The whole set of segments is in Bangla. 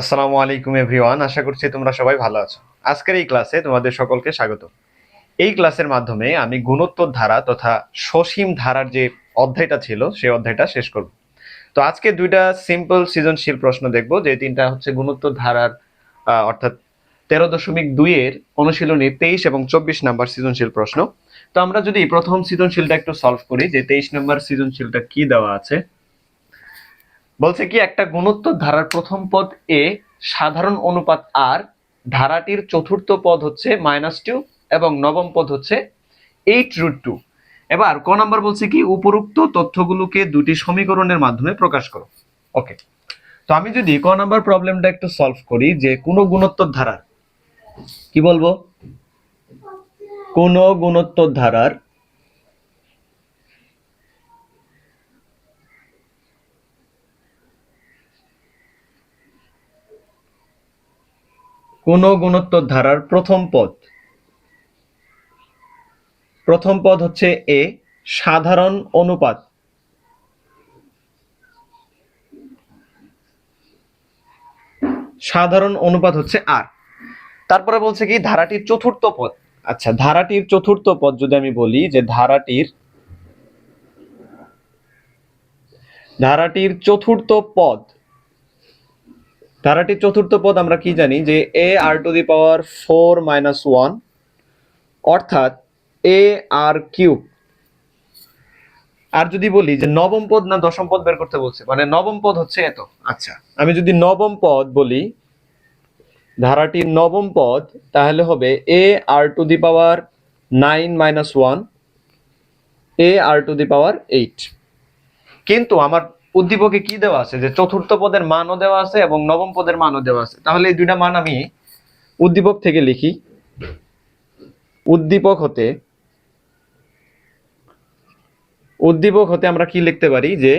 আসসালামু আলাইকুম, এভরিওয়ান। আশা করছি তোমরা সবাই ভালো আছো। আজকের এই ক্লাসে তোমাদের সকলকে স্বাগত। এই ক্লাসের মাধ্যমে আমি গুণোত্তর ধারা তথা সসীম ধারার যে অধ্যায়টা ছিল, সেই অধ্যায়টা শেষ করব। তো আজকে দুইটা সিম্পল সৃজনশীল প্রশ্ন দেখব, যে তিনটা হচ্ছে গুণোত্তর ধারার অর্থাৎ তেরো দশমিক দুইয়ের অনুশীলনী তেইশ এবং চব্বিশ নাম্বার সৃজনশীল প্রশ্ন। তো আমরা যদি প্রথম সৃজনশীলটা একটু সলভ করি, যে তেইশ নাম্বার সৃজনশীলটা কি দেওয়া আছে বলছে কি, একটা গুণোত্তর ধারার প্রথম পদ এ, সাধারণ অনুপাত আর, ধারাটির চতুর্থ পদ হচ্ছে মাইনাস টু এবং নবম পদ হচ্ছে এইট রুট টু এবার ক নাম্বার বলছে কি, উপরোক্ত তথ্যগুলোকে দুটি সমীকরণের মাধ্যমে প্রকাশ করো। ওকে তো আমি যদি ক নাম্বার প্রবলেমটা একটু সলভ করি, যে কোনো গুণোত্তর ধারার, কি বলব? কোন গুণোত্তর ধারার কোন গুণোত্তর ধারার প্রথম পদ। প্রথম পদ হচ্ছে এ, সাধারণ অনুপাত। সাধারণ অনুপাত হচ্ছে আর। তারপরে বলছে কি, ধারাটির চতুর্থ পদ। আচ্ছা ধারাটির চতুর্থ পদ যদি আমি বলি, যে ধারাটির ধারাটির চতুর্থ পদ ধারাটির চতুর্থ পদ আমরা কি জানি? যে a r to the power four minus one অর্থাৎ এ আর কিউব আর যদি বলি যে নবম পদ না দশম পদ বের করতে বলছে? মানে নবম পদ হচ্ছে এত। আচ্ছা আমি যদি নবম পদ বলি, ধারাটির নবম পদ, তাহলে হবে a r to the power nine minus one a r to the power eight কিন্তু আমার উদ্দীপকে কি দেওয়া আছে? যে চতুর্থ পদের মানও দেওয়া আছে এবং নবম পদের মানও দেওয়া আছে। তাহলে এই দুইটা মান আমি উদ্দীপক থেকে লিখি। উদ্দীপক হতে উদ্দীপক হতে আমরা কি লিখতে পারি? যে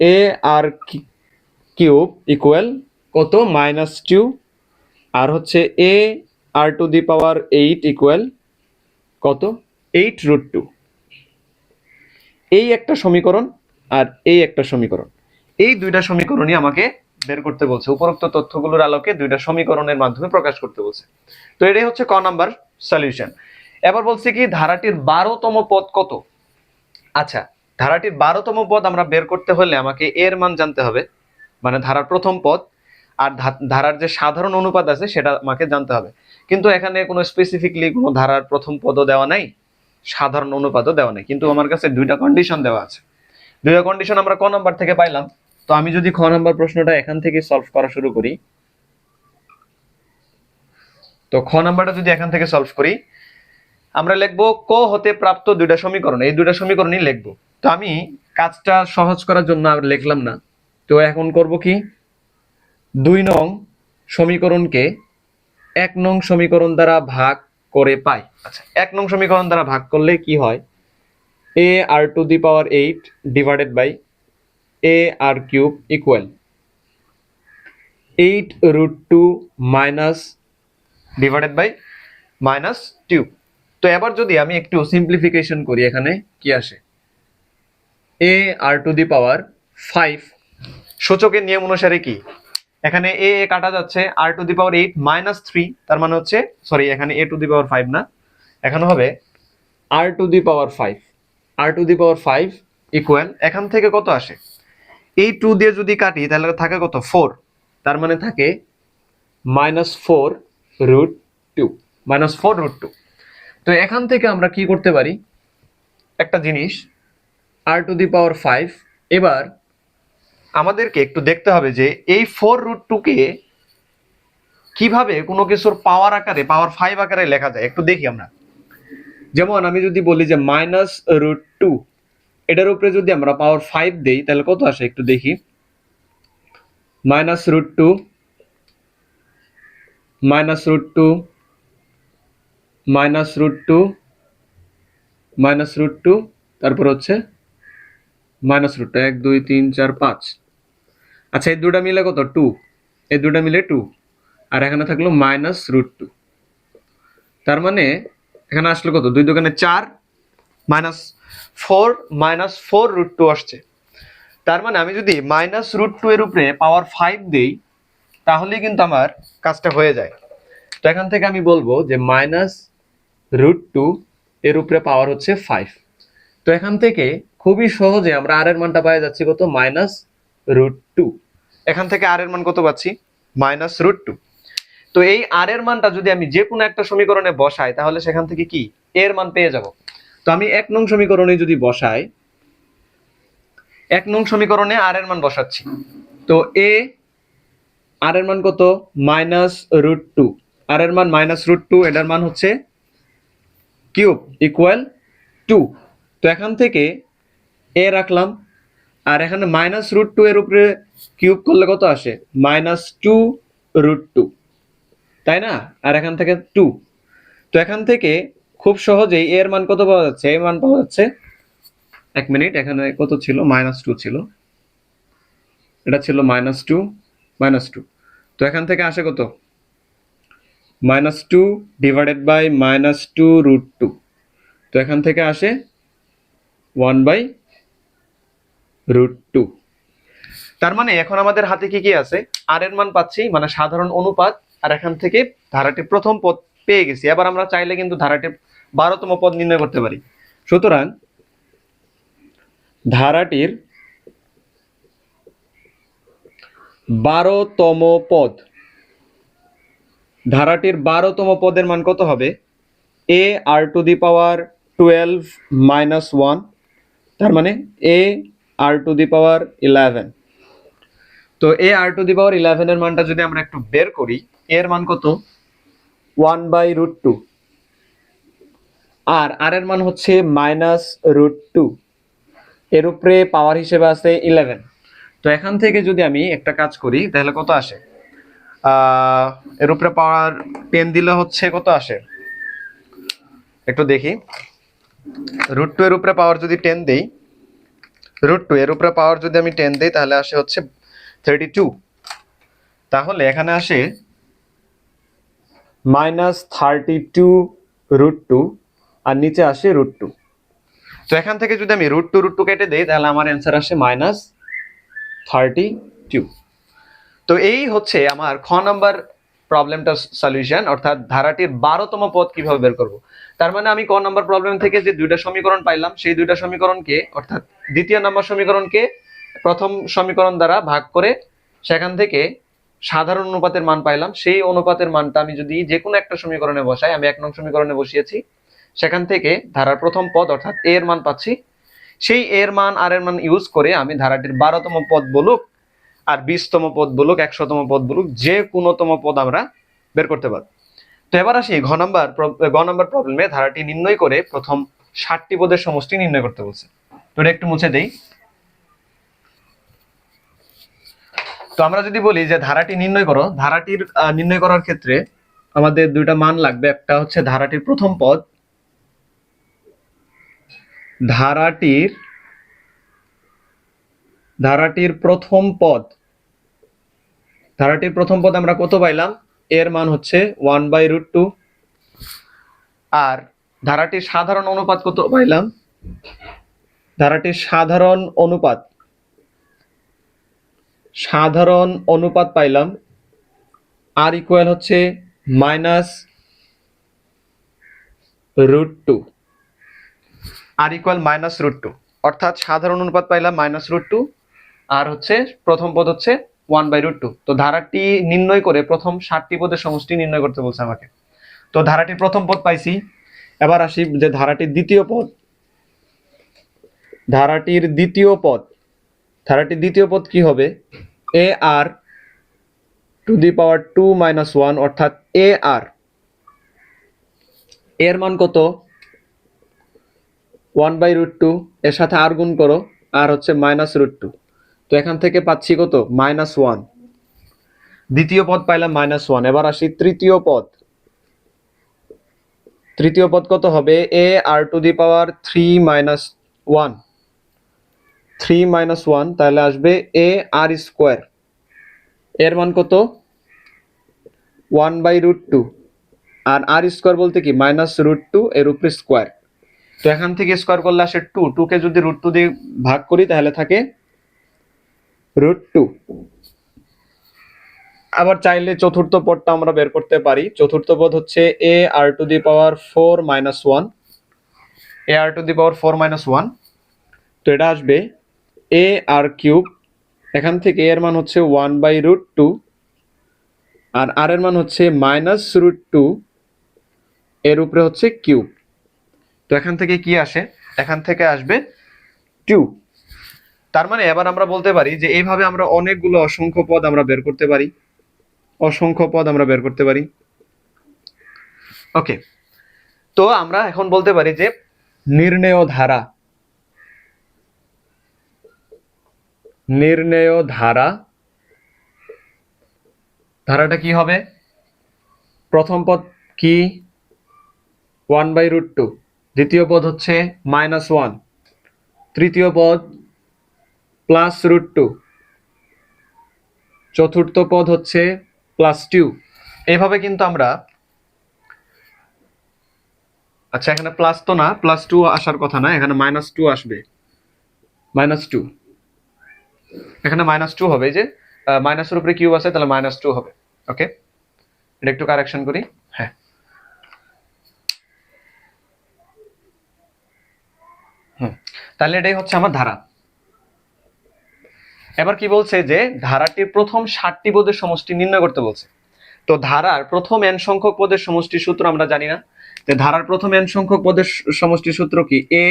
এ আর কিউব ইকুয়াল কত? মাইনাস টু আর হচ্ছে a r to the power eight equal কত? এইট রুট টু এই একটা সমীকরণ আর এই একটা সমীকরণ। এই দুইটা সমীকরণই আমাকে বের করতে বলছে। উপরোক্ত তথ্যগুলোর আলোকে দুইটা সমীকরণের মাধ্যমে প্রকাশ করতে বলছে। তো এটাই হচ্ছে ক নাম্বার সলিউশন। এবার বলছে কি, ধারাটির বারোতম পদ কত? আচ্ছা ধারাটির বারোতম পদ আমরা বের করতে হলে আমাকে এর মান জানতে হবে মানে ধারার প্রথম পদ, আর ধারার যে সাধারণ অনুপাত আছে সেটা আমাকে জানতে হবে। কিন্তু এখানে কোনো স্পেসিফিকলি কোনো ধারার প্রথম পদও দেওয়া নাই, সাধারণ অনুপাতও দেওয়া নেই, কিন্তু আমার কাছে দুইটা কন্ডিশন দেওয়া আছে। দুইটা কন্ডিশন আমরা ক নাম্বার থেকে পাইলাম। তো আমি যদি খ নাম্বার প্রশ্নটা এখান থেকে সলভ করা শুরু করি। তো খ নাম্বারটা যদি এখান থেকে সলভ করি, আমরা লিখব ক হতে প্রাপ্ত দুইটা সমীকরণ। এই দুইটা সমীকরণই লিখব। তো আমি কাজটা সহজ করার জন্য আর লিখলাম না। তো এখন করব কি? দুই নং সমীকরণকে এক নং সমীকরণ দ্বারা ভাগ করে পাই। আচ্ছা এক নং সমীকরণ দ্বারা ভাগ করলে কি হয়? A r to the power eight divided by a r cube equal eight root two minus divided by minus two তো এবার যদি আমি একটু সিম্পলিফিকেশন করি, এখানে কি আসে? এ আর টু দি পাওয়ার ফাইভ সূচকের নিয়ম অনুসারে কি? এখানে এ এ কাটা যাচ্ছে r to the power eight minus three তার মানে হচ্ছে সরি এখানে এ টু দি পাওয়ার ফাইভ না, এখানে হবে r to the power five r to the power five equal এখান থেকে কত আসে? এই টু দিয়ে যদি কাটি, তাহলে থাকে কত? ফোর তার মানে থাকে minus four root two minus four root two তো এখান থেকে আমরা কি করতে পারি? একটা জিনিস আর টু দি পাওয়ার ফাইভ এবার আমাদেরকে একটু দেখতে হবে যে এই ফোর রুট টুকে কীভাবে কোনো কিছুর পাওয়ার আকারে পাওয়ার ফাইভ আকারে লেখা যায়। একটু দেখি আমরা। যেমন আমি যদি বলি যে মাইনাস রুট টু এটার উপরে যদি আমরা পাওয়ার ফাইভ দেই, তাহলে কত আসে একটু দেখি? Minus root two minus root two minus root two minus root two তারপর হচ্ছে মাইনাস রুট এক, দুই, তিন, চার, পাঁচ। আচ্ছা এই দুটা মিলে কত? টু এই দুটা মিলে টু আর এখানে থাকল মাইনাস রুট টু তার মানে এখানে আসলো কত? দুই দোকানে চার minus four minus four root two আসছে। তার মানে আমি যদি মাইনাস রুট টু এর উপরে পাওয়ার ফাইভ দিই, তাহলেই কিন্তু আমার কাজটা হয়ে যায়। তো এখান থেকে আমি বলব যে মাইনাস রুট টু এর উপরে পাওয়ার হচ্ছে ফাইভ তো এখান থেকে খুবই সহজে আমরা আর এর মানটা পাওয়া যাচ্ছি কত? মাইনাস রুট টু এখান থেকে আর এর মান কত পাচ্ছি? মাইনাস রুট টু তো এই আর এর মানটা যদি আমি যে কোনো একটা সমীকরণে বসাই, তাহলে সেখান থেকে কি? এর মান পেয়ে যাব। তো আমি এক নং সমীকরণে যদি বসাই, এক নং সমীকরণে আর এর মান বসাচ্ছি। তো এ আর এর মান কত? Minus root two. আর এর মান মাইনাস রুট টু, এটার মান হচ্ছে কিউব ইকুয়াল টু। তো এখান থেকে এ রাখলাম, আর এখানে মাইনাস রুট টু এর উপরে কিউব করলে কত আসে? Minus two root two. তাই না? আর এখান থেকে টু তো এখান থেকে খুব সহজেই এর মান কত পাওয়া যাচ্ছে? এর মান পাওয়া যাচ্ছে এক মিনিট, এখানে কত ছিল? মাইনাস টু ছিল। এটা ছিল মাইনাস টু মাইনাস টু তো এখান থেকে আসে কত? Minus two divided by minus two root two তো এখান থেকে আসে ওয়ান বাই রুট টু তার মানে এখন আমাদের হাতে কি কি আছে? আর এর মান পাচ্ছি মানে সাধারণ অনুপাত আর এখান থেকে ধারাটির প্রথম পদ পেয়ে গেছি। এবার আমরা চাইলে কিন্তু ধারাটির বারোতম পদ নির্ণয় করতে পারি। সুতরাং ধারাটির বারোতম পদ, ধারাটির বারোতম পদের মান কত হবে? A r to the power twelve minus one তার মানে এ আর টু দি পাওয়ার ইলেভেন তো এ আর টু দি পাওয়ার ইলেভেনের মানটা যদি আমরা একটু বের করি এর মান কত? One by root two. R r এর মান হচ্ছে মাইনাস রুট টু। এর উপরে পাওয়ার হিসেবে আছে ইলেভেন। তো এখান থেকে যদি আমি একটা কাজ করি তাহলে কত আসে? এর উপরে পাওয়ার পেন দিলে হচ্ছে কত আসে? একটু দেখি। রুট টু এর উপরে পাওয়ার যদি টেন দেই রুট টু এর উপরে পাওয়ার যদি আমি টেন দিই তাহলে আসে হচ্ছে থার্টি টু। তাহলে এখানে আসে minus thirty two root two আর নিচে আসে রুট টু তো এখান থেকে যদি আমি রুট টু রুট টু কেটে দিই, তাহলে আমার অ্যান্সার আসে মাইনাস থার্টি টু তো এই হচ্ছে আমার খ নাম্বার প্রবলেমটার সলিউশন অর্থাৎ ধারাটির বারোতম পদ কীভাবে বের করব। তার মানে আমি ক নাম্বার প্রবলেম থেকে যে দুইটা সমীকরণ পাইলাম, সেই দুইটা সমীকরণকে, অর্থাৎ দ্বিতীয় নাম্বার সমীকরণকে প্রথম সমীকরণ দ্বারা ভাগ করে সেখান থেকে সাধারণ অনুপাতের মান পাইলাম। সেই অনুপাতের মানটা আমি যদি যে কোনো একটা সমীকরণে বসাই, আমি এক নং সমীকরণে বসিয়েছি, সেখান থেকে ধারার প্রথম পদ, অর্থাৎ এ এর মান পাচ্ছি। সেই এর মান আর এর মান ইউজ করে আমি ধারাটির বারোতম পদ বলুক আর বিশতম পদ বলুক, একশোতম পদ বলুক যে কোনোতম পদ আমরা বের করতে পারব। তো এবার আসি ঘ নাম্বার গ নাম্বার প্রবলেমে ধারাটি নির্ণয় করে প্রথম ষাটটি পদের সমষ্টি নির্ণয় করতে বলছে। তো এটা একটু মুছে দেই তো আমরা যদি বলি যে ধারাটি নির্ণয় করো, ধারাটির নির্ণয় করার ক্ষেত্রে আমাদের দুইটা মান লাগবে। একটা হচ্ছে ধারাটির প্রথম পদ। ধারাটির ধারাটির প্রথম পদ। ধারাটির প্রথম পদ আমরা কত পাইলাম? এর মান হচ্ছে ওয়ান বাই রুট টু। আর ধারাটির সাধারণ অনুপাত কত পাইলাম? ধারাটির সাধারণ অনুপাত সাধারণ অনুপাত পাইলাম। আর ইকুয়াল হচ্ছে minus root two r equal minus root two অর্থাৎ সাধারণ অনুপাত পাইলাম মাইনাস রুট টু আর হচ্ছে, প্রথম পদ হচ্ছে ওয়ান বাই রুট টু তো ধারাটি নির্ণয় করে প্রথম ষাটটি পদের সমষ্টি নির্ণয় করতে বলছে আমাকে। তো ধারাটির প্রথম পদ পাইছি। এবার আসি যে ধারাটির দ্বিতীয় পদ। ধারাটির দ্বিতীয় পদ। ধারাটির দ্বিতীয় পদ কি হবে? A r to the power two minus one অর্থাৎ এ আর এর মান কত? ওয়ান বাই রুট টু এর সাথে আর গুণ করো আর হচ্ছে মাইনাস রুট টু তো এখান থেকে পাচ্ছি কত? মাইনাস ওয়ান দ্বিতীয় পদ পাইলাম মাইনাস ওয়ান এবার আসি তৃতীয় পদ। তৃতীয় পদ কত হবে? A r to the power three minus one three minus one তাহলে আসবে এ আর স্কোয়ার এর মান কত? ওয়ান বাই রুট টু আর আর স্কোয়ার বলতে কি? মাইনাস রুট টু এর উপরে স্কোয়ার তো এখান থেকে স্কোয়ার করলে আসে টু টুকে যদি রুট টু দিয়ে ভাগ করি, তাহলে থাকে রুট টু আবার চাইলে চতুর্থ পদটা আমরা বের করতে পারি। চতুর্থ পদ হচ্ছে a r to the power four minus one a r to the power four minus one তো এটা আসবে এ আর কিউব এখান থেকে এর মান হচ্ছে ওয়ান বাই রুট টু আর আর এর মান হচ্ছে মাইনাস রুট টু এর উপরে হচ্ছে কিউব তো এখান থেকে কি আসে? এখান থেকে আসবে টু তার মানে এবার আমরা বলতে পারি যে এইভাবে আমরা অনেকগুলো অসংখ্য পদ আমরা বের করতে পারি। অসংখ্য পদ আমরা বের করতে পারি। ওকে তো আমরা এখন বলতে পারি যে নির্ণেয় ধারা নির্ণেয় ধারা। ধারাটা কি হবে? প্রথম পদ কি? One by root two. দ্বিতীয় পদ হচ্ছে মাইনাস ওয়ান। তৃতীয় পদ প্লাস রুট টু। চতুর্থ পদ হচ্ছে প্লাস টু। এভাবে কিন্তু আমরা আচ্ছা এখানে প্লাস তো না, প্লাস টু আসার কথা না, এখানে মাইনাস টু আসবে। Minus two. এখানে মাইনাস টু হবে যে মাইনাসের উপরে কিউব আছে, তাহলে মাইনাস টু হবে ওকে এটা একটু কারেকশন করি হ্যাঁ। তাহলে এটাই হচ্ছে আমার ধারা। এবার কি বলছে যে, ধারাটির প্রথম ষাটটি পদের সমষ্টি নির্ণয় করতে বলছে। তো ধারার প্রথম এন সংখ্যক পদের সমষ্টি সূত্র আমরা জানি না, যে ধারার প্রথম এন সংখ্যক পদের সমষ্টি সূত্র কি? এ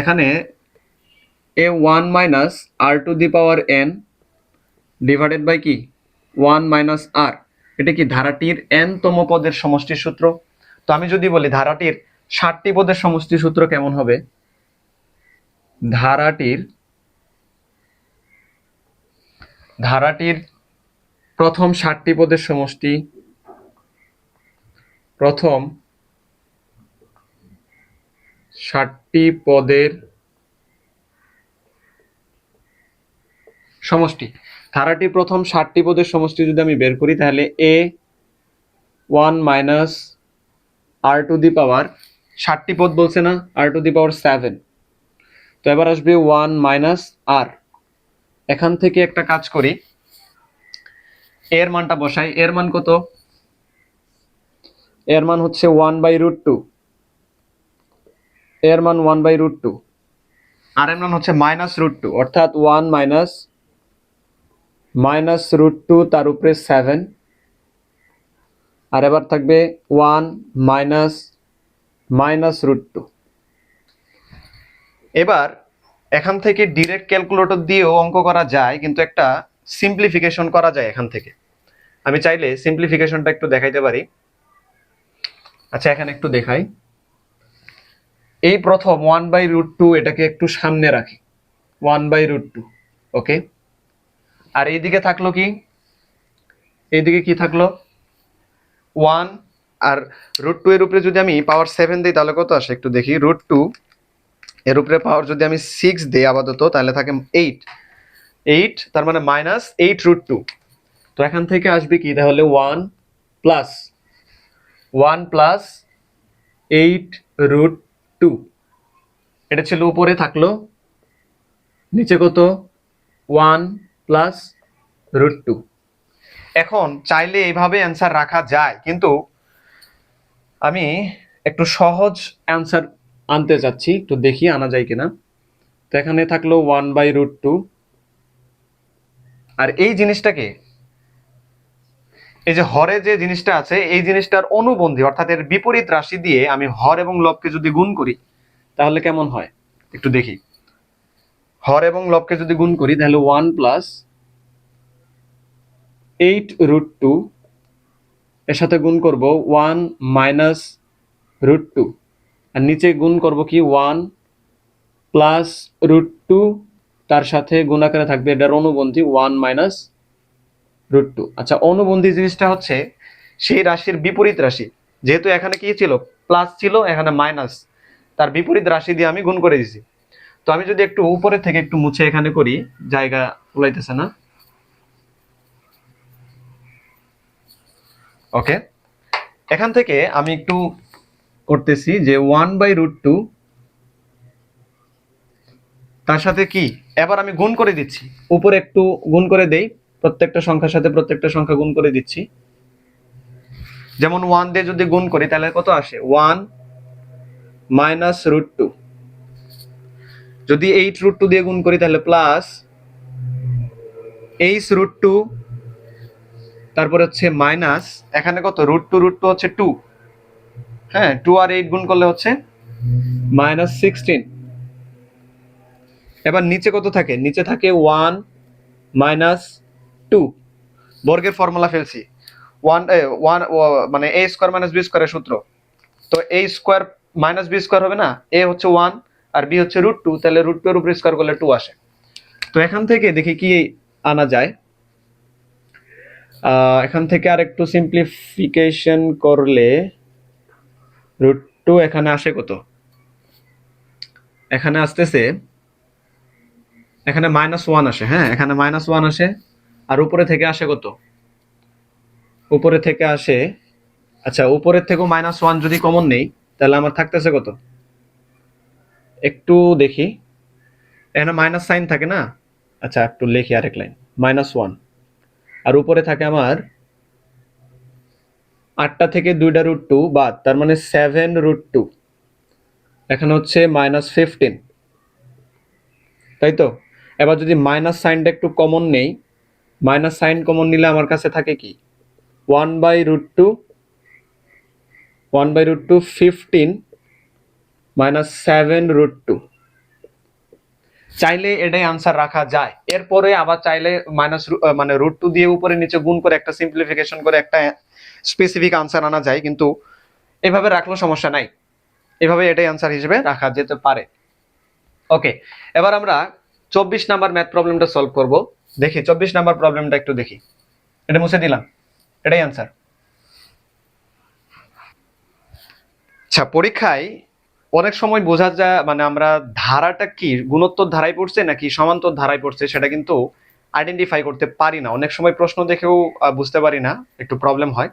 এখানে a one minus r to the power n divided by কি? ওয়ান মাইনাস আর এটা কি ধারাটির এন তম পদের সমষ্টি সূত্র? তো আমি যদি বলি ধারাটির ষাটটি পদের সমষ্টি সূত্র কেমন হবে? ধারাটির ধারাটির প্রথম ষাটটি পদের সমষ্টি, প্রথম ষাটটি পদের সমষ্টি। ধারাটির প্রথম ষাটটি পদের সমষ্টি যদি আমি বের করি, তাহলে a one minus r to the power ষাটটি পদ বলছে না আর টু দি পাওয়ার সেভেন তো এবার আসবে ওয়ান মাইনাস আর এখান থেকে একটা কাজ করি। এর মানটা বসাই। এর মান কত? এর মান হচ্ছে ওয়ান বাই রুট টু এর মান one by root two r এর মান হচ্ছে মাইনাস রুট টু অর্থাৎ one minus minus root two তার উপরে সেভেন। আর এবার থাকবে one minus minus root two. এবার এখান থেকে ডিরেক্ট ক্যালকুলেটর দিয়েও অঙ্ক করা যায়, কিন্তু একটা সিম্পলিফিকেশন করা যায় এখান থেকে। আমি চাইলে সিম্পলিফিকেশনটা একটু দেখাইতে পারি। আচ্ছা এখানে একটু দেখাই। এই প্রথম ওয়ান বাই রুট টু এটাকে একটু সামনে রাখি। One by root two okay আর এইদিকে থাকল কি? এইদিকে কি থাকল? ওয়ান আর রুট টু এর উপরে যদি আমি পাওয়ার সেভেন দিই, তাহলে কত আসে? একটু দেখি। রুট টু এর উপরে পাওয়ার যদি আমি সিক্স দিই আপাতত, তাহলে থাকে এইট এইট তার মানে মাইনাস এইট রুট টু তো এখান থেকে আসবে কি? তাহলে one plus one plus eight root two এটা ছিল উপরে থাকল। নিচে কত? ওয়ান প্লাস রুট টু এখন চাইলে এইভাবে অ্যান্সার রাখা যায়, কিন্তু আমি একটু সহজ অ্যান্সার আনতে চাচ্ছি একটু দেখি আনা যায় কিনা। তো এখানে থাকল ওয়ান বাই রুট টু আর এই জিনিসটাকে, এই যে হরে যে জিনিসটা আছে, এই জিনিসটার অনুবন্ধী, অর্থাৎ এর বিপরীত রাশি দিয়ে আমি হর এবং লবকে যদি গুণ করি, তাহলে কেমন হয়? একটু দেখি। হর এবং লবকে যদি গুণ করি, তাহলে one plus eight root two এর সাথে গুণ করব ওয়ান মাইনাস রুট টু আর নিচে গুণ করব কি? ওয়ান প্লাস রুট টু তার সাথে গুণাকারে থাকবে এটার অনুবন্ধী ওয়ান মাইনাস রুট টু আচ্ছা অনুবন্ধী জিনিসটা হচ্ছে সেই রাশির বিপরীত রাশি। যেহেতু এখানে কি ছিল? প্লাস ছিল, এখানে মাইনাস তার বিপরীত রাশি দিয়ে আমি গুণ করে দিছি। তো আমি যদি একটু উপরে থেকে একটু মুছে এখানে করি, জায়গা উলাইতেছে না। ওকে। এখান থেকে আমি একটু করতেছি যে ওয়ান বাই রুট টু, তার সাথে কি? এবার আমি গুণ করে দিচ্ছি। উপরে একটু গুণ করে দেই, প্রত্যেকটা সংখ্যার সাথে প্রত্যেকটা সংখ্যা গুণ করে দিচ্ছি। যেমন ওয়ান দিয়ে যদি গুণ করি, তাহলে কত আসে? One minus root two. যদি এইট রুট টু দিয়ে গুণ করি তাহলে প্লাস এইচ রুট টু তারপরে হচ্ছে মাইনাস এখানে কত? রুট টু রুট টু হচ্ছে টু হ্যাঁ টু আর এইট গুণ করলে হচ্ছে মাইনাস সিক্সটিন এবার নিচে কত থাকে? নিচে থাকে ওয়ান মাইনাস টু বর্গের ফর্মুলা ফেলছি। ওয়ান ওয়ান মানে এ স্কোয়ার মাইনাস বি স্কোয়ারের সূত্র। তো A square minus B square হবে না? এ হচ্ছে ওয়ান আর বি হচ্ছে রুট টু তাহলে রুট টু এর উপর স্কোয়ার করলে টু আসে। তো এখান থেকে দেখি কি আনা যায়। এখান থেকে আর একটু সিম্পলিফিকেশন করলে রুট টু এখানে আসে কত? এখানে আসতেছে, এখানে মাইনাস ওয়ান আসে হ্যাঁ এখানে মাইনাস ওয়ান আসে, আর উপরে থেকে আসে কত? উপরে থেকে আসে আচ্ছা উপরের থেকেও মাইনাস ওয়ান যদি কমন নেই, তাহলে আমার থাকতেছে কত? একটু দেখি। এখানে মাইনাস সাইন থাকে না? আচ্ছা একটু লিখি আরেক লাইন মাইনাস ওয়ান আর উপরে থাকে আমার আটটা থেকে দুইটা রুট টু বাদ, তার মানে সেভেন রুট টু এখানে হচ্ছে মাইনাস ফিফটিন তাই তো? এবার যদি মাইনাস সাইনটা একটু কমন নেই মাইনাস সাইন কমন নিলে আমার কাছে থাকে কি? One by root two one by root two fifteen minus seven root two. চাইলে এটাই আনসার রাখা যায়। এরপরে আবার চাইলে মাইনাস মানে রুট টু দিয়ে উপরে নিচে গুণ করে একটা সিম্পলিফিকেশন করে একটা স্পেসিফিক আনসার আনা যায়, কিন্তু এভাবে রাখলেও সমস্যা নাই। এভাবে এটাই আনসার হিসেবে রাখা যেতে পারে। ওকে এবার আমরা চব্বিশ নাম্বার ম্যাথ প্রবলেমটা সলভ করব। দেখি, চব্বিশ নাম্বার প্রবলেমটা একটু দেখি। এটা মুছে দিলাম। এটাই আনসার আচ্ছা পরীক্ষায় অনেক সময় বোঝা যায় মানে আমরা ধারাটা কি, গুণোত্তর ধারায় পড়ছে নাকি সমান্তর ধারায় পড়ছে সেটা কিন্তু আইডেন্টিফাই করতে পারি না। অনেক সময় প্রশ্ন দেখেও বুঝতে পারি না, একটু প্রবলেম হয়।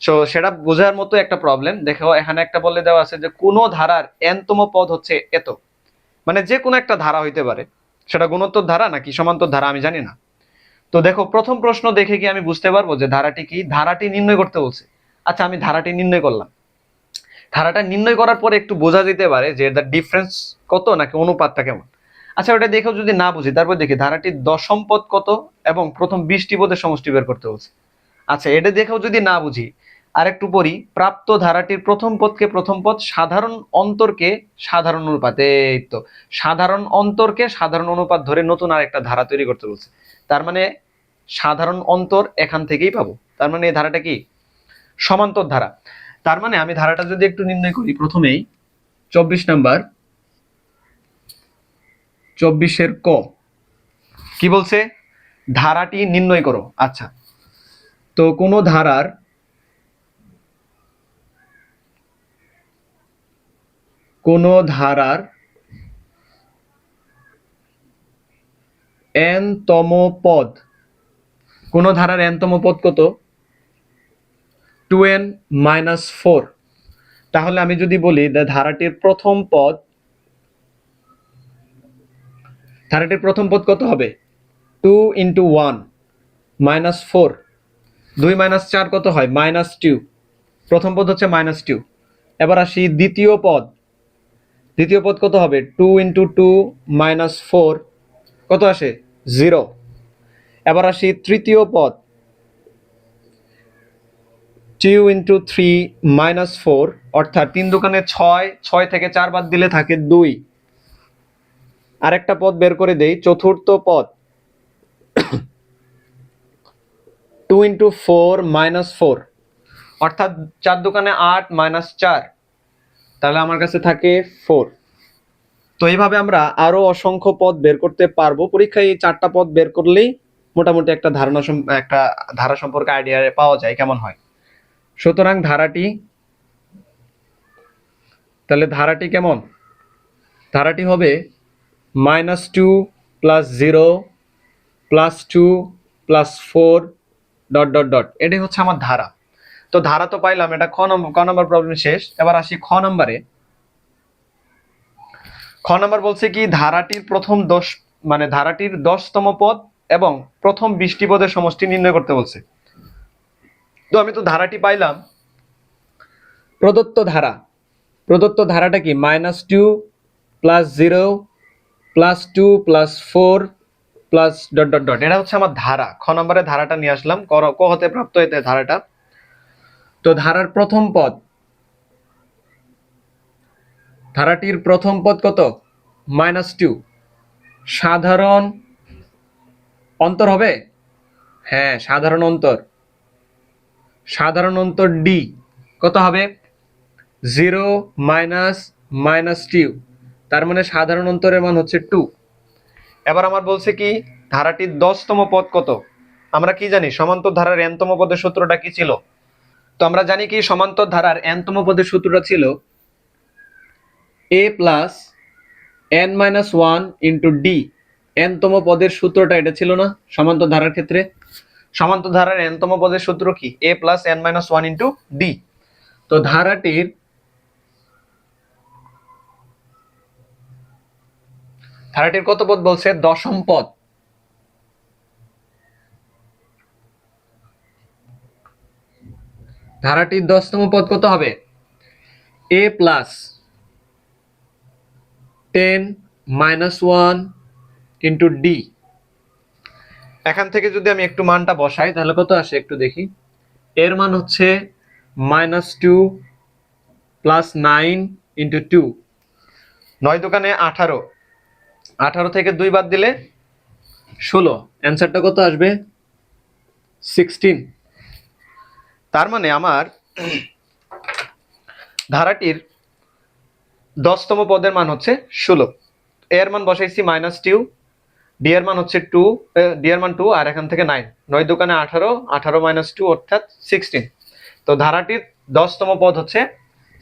সো সেটা বোঝার মতো একটা প্রবলেম দেখো, এখানে একটা বলে দেওয়া আছে যে, কোনো ধারার এনতম পদ হচ্ছে এত। মানে যে কোনো একটা ধারা হইতে পারে। সেটা গুণোত্তর ধারা নাকি সমান্তর ধারা আমি জানি না। তো দেখো, প্রথম প্রশ্ন দেখে কি আমি বুঝতে পারব যে ধারাটি কি? ধারাটি নির্ণয় করতে বলছে। আচ্ছা আমি ধারাটি নির্ণয় করলাম। ধারাটা নির্ণয় করার পরে একটু বোঝা যেতে পারে যে এটার ডিফারেন্স কত নাকি অনুপাতটা কেমন। আচ্ছা ওটা দেখেও যদি না বুঝি, তারপর দেখি ধারাটির দশম পদ কত এবং প্রথম বিশটি পদের সমষ্টি বের করতে বলছে। আচ্ছা এটা দেখেও যদি না বুঝি, আরেকটু পড়ি, প্রাপ্ত ধারাটির প্রথম পদকে প্রথম পদ সাধারণ অন্তরকে সাধারণ অনুপাত তো, সাধারণ অন্তরকে সাধারণ অনুপাত ধরে নতুন আরেকটা ধারা তৈরি করতে বলছে। তার মানে সাধারণ অন্তর এখান থেকেই পাবো। তার মানে এই ধারাটা কি? সমান্তর ধারা। তার মানে আমি ধারাটা যদি একটু নির্ণয় করি, প্রথমেই চব্বিশ নাম্বার, চব্বিশের ক। কি বলছে? ধারাটি নির্ণয় করো। আচ্ছা তো কোনো ধারার কোনো ধারার এন তম পদ, কোন ধারার এন তম পদ কত? Two N minus four. তাহলে আমি যদি বলি ধারাটির প্রথম পদ, ধারাটির প্রথম পদ কত হবে? Two into one minus four. দুই মাইনাস চার কত হয়? Minus two. প্রথম পদ হচ্ছে মাইনাস টু। এবার আসি দ্বিতীয় পদ। দ্বিতীয় পদ কত হবে? Two into two minus four. কত আসে? জিরো। এবার আসি তৃতীয় পদ। Two into three minus four অর্থাৎ তিন দোকানে ছয় ছয় থেকে চার বাদ দিলে থাকে দুই। আরেকটা পদ বের করে দেই, চতুর্থ পদ। Two into four minus four অর্থাৎ চার দোকানে আট মাইনাস চার, তাহলে আমার কাছে থাকে ফোর তো এইভাবে আমরা আরও অসংখ্য পদ বের করতে পারব। পরীক্ষায় এই চারটা পদ বের করলেই মোটামুটি একটা ধারণা একটা ধারা সম্পর্কে আইডিয়া পাওয়া যায়, কেমন হয়? সুতরাং ধারাটি, তাহলে ধারাটি কেমন? ধারাটি হবে minus two plus zero plus two plus four dot dot dot এটাই হচ্ছে আমার ধারা। তো ধারা তো পাইলাম, এটা খ নম্বর ক নম্বর প্রবলেম শেষ। এবার আসি খ নম্বরে খ নম্বর বলছে কি, ধারাটির প্রথম দশ মানে ধারাটির দশতম পদ এবং প্রথম বিশটি পদের সমষ্টি নির্ণয় করতে বলছে। তো আমি তো ধারাটি পাইলাম। প্রদত্ত ধারা। প্রদত্ত ধারাটা কি? Minus two plus zero plus two plus four plus dot dot dot. এটা হচ্ছে আমার ধারা। খ নম্বরে ধারাটা নিয়ে আসলাম। ক- হতে প্রাপ্ত হইতে ধারাটা। তো ধারার প্রথম পদ। ধারাটির প্রথম পদ কত? Minus two. সাধারণ অন্তর হবে? হ্যাঁ সাধারণ অন্তর। সাধারণ অন্তর ডি কত হবে? জিরো মাইনাস মাইনাস টু তার মানে সাধারণ অন্তরের মান হচ্ছে টু এবার আমার বলছে কি, ধারাটির দশতম পদ কত? আমরা কি জানি, সমান্তর ধারার এনতম পদের সূত্রটা কি ছিল? তো আমরা জানি কি, সমান্তর ধারার এনতম পদের সূত্রটা ছিল A plus N minus one into D এনতম পদের সূত্রটা এটা ছিল না, সমান্তর ধারার ক্ষেত্রে। সমান্তর এনতম পদের সূত্র কি? A plus N minus one into D তো ধারাটির ধারাটির কত পদ বলছে? দশম পদ। ধারাটির দশতম পদ কত হবে? A plus ten minus one into D এখান থেকে যদি আমি একটু মানটা বসাই, তাহলে কত আসে একটু দেখি। এর মান হচ্ছে minus two plus nine into two নয় দোকানে আঠারো। আঠারো থেকে দুই বাদ দিলে ষোলো। অ্যান্সারটা কত আসবে? সিক্সটিন তার মানে আমার ধারাটির দশতম পদের মান হচ্ছে ষোলো। এর মান বসাইছি মাইনাস টু ডি এর মান হচ্ছে টু ডি এর মান টু আর এখান থেকে নাইন নয় দোকানে আঠারো আঠারো মাইনাস টু অর্থাৎ সিক্সটিন তো ধারাটির দশতম পদ হচ্ছে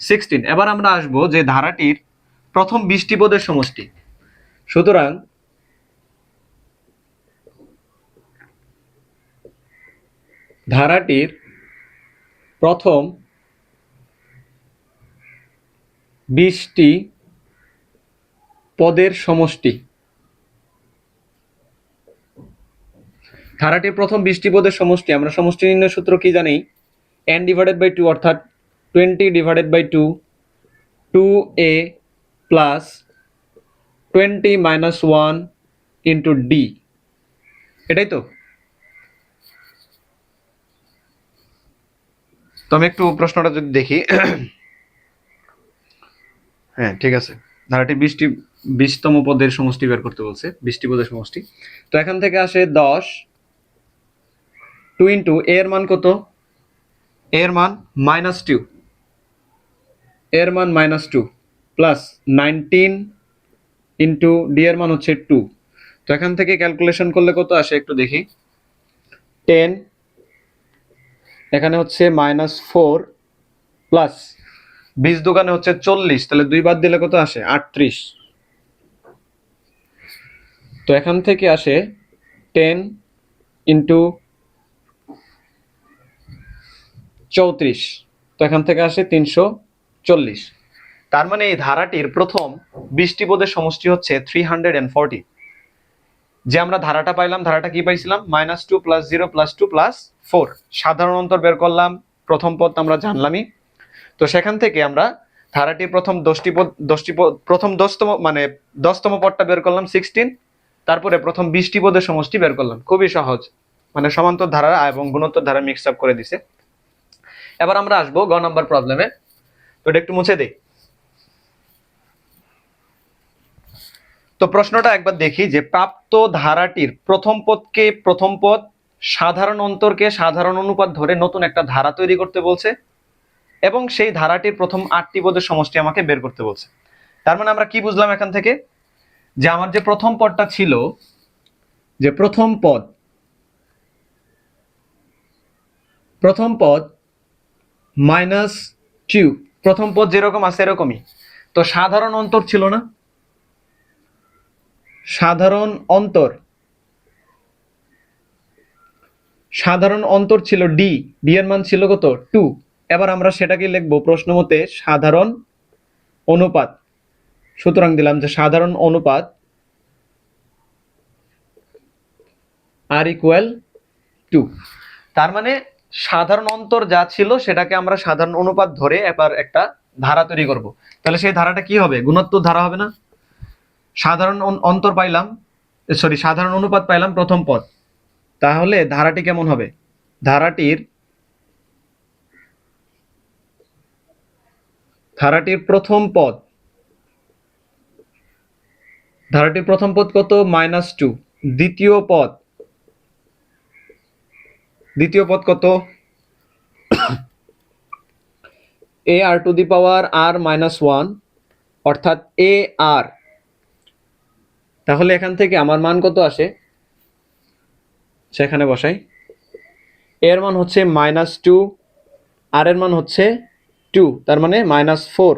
সিক্সটিন এবার আমরা আসব যে ধারাটির প্রথম বিশটি পদের সমষ্টি। সুতরাং ধারাটির প্রথম বিশটি পদের সমষ্টি। ধারাটির প্রথম বিশটি পদের সমষ্টি, আমরা সমষ্টি নির্ণয় সূত্র কি জানি? এন ডিভাইডেড বাই টু অর্থাৎ twenty divided by two two A plus twenty minus one into D এটাই তো? আমি একটু প্রশ্নটা যদি দেখি। হ্যাঁ ঠিক আছে। ধারাটি বিশটি বিশতম পদের সমষ্টি বের করতে বলছে বিশটি পদের সমষ্টি। তো এখান থেকে আসে দশ টু ইন্টু এর মান কত? এর মান মাইনাস টু এর মান minus two plus nineteen into D এর মান হচ্ছে টু তো এখান থেকে ক্যালকুলেশন করলে কত আসে একটু দেখি। টেন এখানে হচ্ছে মাইনাস ফোর প্লাস বিশ দোকানে হচ্ছে চল্লিশ, তাহলে দুই বাদ দিলে কত আসে? আটত্রিশ। তো এখান থেকে আসে টেন ইন্টু চৌত্রিশ। তো এখান থেকে আসে তিনশো চল্লিশ। তার মানে এই ধারাটির প্রথম বিশটি পদের সমষ্টি হচ্ছে থ্রি হান্ড্রেড অ্যান্ড ফর্টি যে আমরা ধারাটা পাইলাম, ধারাটা কি পাইছিলাম? Minus two plus zero plus two plus four সাধারণ অন্তর বের করলাম, প্রথম পদ আমরা জানলামই। তো সেখান থেকে আমরা ধারাটির প্রথম দশটি পদ দশটি পদ, প্রথম দশতম মানে দশতম পদটা বের করলাম সিক্সটিন তারপরে প্রথম বিশটি পদের সমষ্টি বের করলাম। খুবই সহজ। মানে সমান্তর ধারা এবং গুণোত্তর ধারা মিক্স আপ করে দিছে। এবার আমরা আসব গ নাম্বার প্রবলেমে তো একটু মুছে দেই। তো প্রশ্নটা একবার দেখি যে প্রাপ্ত ধারাটির প্রথম পদকে প্রথম পদ, সাধারণ অন্তরকে সাধারণ অনুপাত ধরে নতুন একটা ধারা তৈরি করতে বলছে এবং সেই ধারাটির প্রথম আটটি পদের সমষ্টি আমাকে বের করতে বলছে। তার মানে আমরা কি বুঝলাম এখান থেকে? যে আমার যে প্রথম পদটা ছিল, যে প্রথম পদ প্রথম পদ মাইনাস কিউ প্রথম পদ যেরকম আছে এরকমই। তো সাধারণ অন্তর ছিল না? সাধারণ অন্তর। সাধারণ অন্তর ছিল ডি ডি এর মান ছিল কত? টু এবার আমরা সেটাকে লিখব প্রশ্ন মতে সাধারণ অনুপাত। সুতরাং দিলাম যে সাধারণ অনুপাত আর ইকুয়াল টু তার মানে সাধারণ অন্তর যা ছিল সেটাকে আমরা সাধারণ অনুপাত ধরে এবার একটা ধারা তৈরি করব। তাহলে সেই ধারাটা কি হবে? গুণোত্তর ধারা হবে না? সাধারণ অন্তর পাইলাম সরি সাধারণ অনুপাত পাইলাম প্রথম পদ। তাহলে ধারাটি কেমন হবে? ধারাটির ধারাটির প্রথম পদ। ধারাটির প্রথম পদ কত? Minus two. দ্বিতীয় পদ। দ্বিতীয় পদ কত? A R two the power R minus one অর্থাৎ এ আর তাহলে এখান থেকে আমার মান কত আসে? সেখানে বসাই। এর মান হচ্ছে মাইনাস টু আর এর মান হচ্ছে টু তার মানে মাইনাস ফোর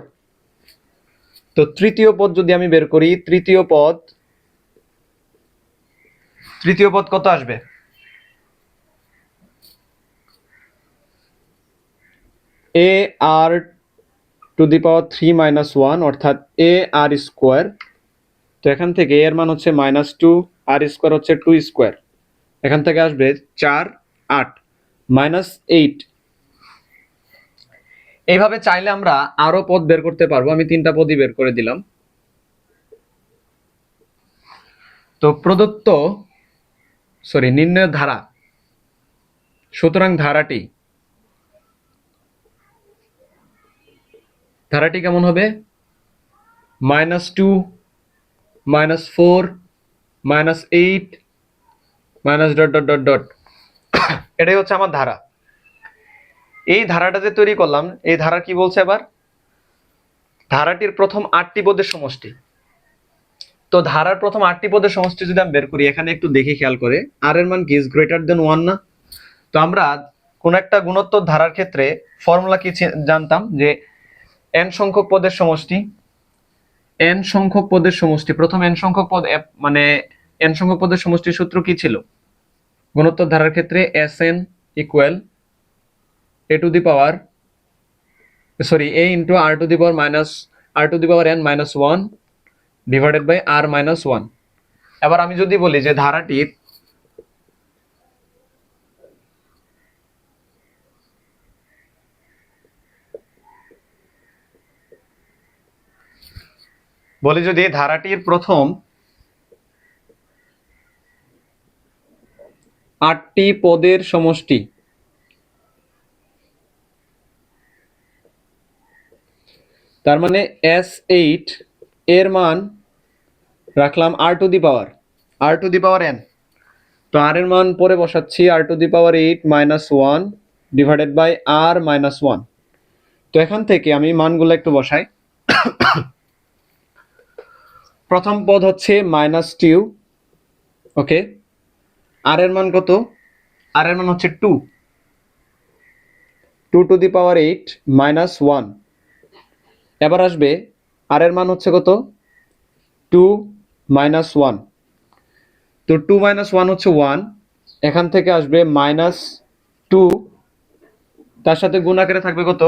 তো তৃতীয় পদ যদি আমি বের করি, তৃতীয় পদ তৃতীয় পদ কত আসবে? A R two the power three minus one অর্থাৎ এ আর স্কোয়ার তো এখান থেকে এর মান হচ্ছে মাইনাস টু আর স্কোয়ার হচ্ছে টু স্কোয়ার এখান থেকে আসবে চার, আট মাইনাস এইট এইভাবে চাইলে আমরা আরও পদ বের করতে পারব। আমি তিনটা পদই বের করে দিলাম। তো প্রদত্ত সরি নির্ণয় ধারা। সুতরাং ধারাটি ধারাটি কেমন হবে? Minus two, minus four, minus eight, minus dot dot dot dot. এটাই হচ্ছে আমার ধারা। এই ধারাটা যে তৈরি করলাম, এই ধারা কি বলছে এবার ধারাটির প্রথম আটটি পদের সমষ্টি। তো ধারার প্রথম আটটি পদের সমষ্টি যদি আমি বের করি, এখানে একটু দেখে খেয়াল করে আর এর মান কি? ইজ গ্রেটার দেন ওয়ান না? তো আমরা কোন একটা গুণোত্তর ধারার ক্ষেত্রে ফর্মুলা কি জানতাম যে এন সংখ্যক পদের সমষ্টি। এন সংখ্যক পদের সমষ্টি। প্রথম এন সংখ্যক পদ মানে এন সংখ্যক পদের সমষ্টির সূত্র কি ছিল? গুণোত্তর ধারার ক্ষেত্রে S N equal A two the power sorry A into R two the power minus R two the power N minus one divided by R minus one এবার আমি যদি বলি যে ধারাটির বলি যদি ধারাটির প্রথম আটটি পদের সমষ্টি। তার মানে এস এইট এর মান রাখলাম R two the power R two the power N তো আর এর মান পরে বসাচ্ছি R two the power eight minus one divided by R minus one তো এখান থেকে আমি মানগুলো একটু বসাই। প্রথম পদ হচ্ছে মাইনাস টিউ ওকে আর এর মান কত? আর এর মান হচ্ছে two two two the power eight minus one এবার আসবে আর এর মান হচ্ছে কত? টু মাইনাস ওয়ান তো টু মাইনাস ওয়ান হচ্ছে ওয়ান এখান থেকে আসবে মাইনাস টু তার সাথে গুণ আকারে থাকবে কত?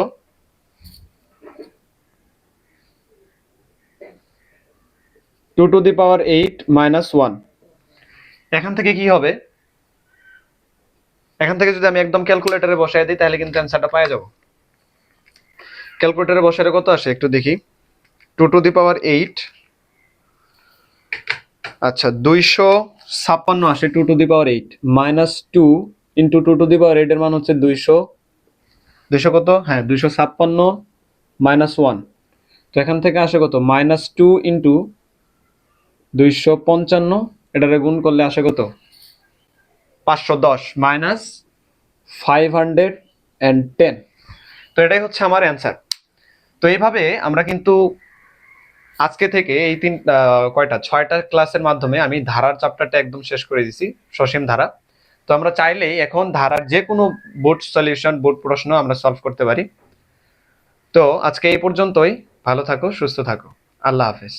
Two two the power eight minus one. এখান থেকে কি হবে? এখান থেকে যদি আমি একদম ক্যালকুলেটরে বসাই দিই, তাহলে কিন্তু অ্যান্সারটা পাওয়া যাব। ক্যালকুলেটরে বসালে কত আসে? একটু দেখি। Two two the power eight. আচ্ছা দুইশো ছাপ্পান্ন আসে two two the power eight. Minus two into two two the power eight এর মান হচ্ছে দুইশো। দুইশো কত? হ্যাঁ দুইশো ছাপ্পান্ন মাইনাস ওয়ান। তো এখান থেকে আসে কত? মাইনাস টু ইন্টু দুইশো পঞ্চান্ন এটারে গুণ করলে আসে কত? পাঁচশো দশ minus five hundred and ten তো এটাই হচ্ছে আমার অ্যান্সার তো এইভাবে আমরা কিন্তু আজকে থেকে এই তিন কয়টা? ছয়টা ক্লাসের মাধ্যমে আমি ধারার চ্যাপ্টারটা একদম শেষ করে দিছি সসীম ধারা। তো আমরা চাইলেই এখন ধারার যে কোনো বোর্ড সলিউশন বোর্ড প্রশ্ন আমরা সলভ করতে পারি। তো আজকে এই পর্যন্তই। ভালো থাকো সুস্থ থাকো। আল্লাহ হাফেজ।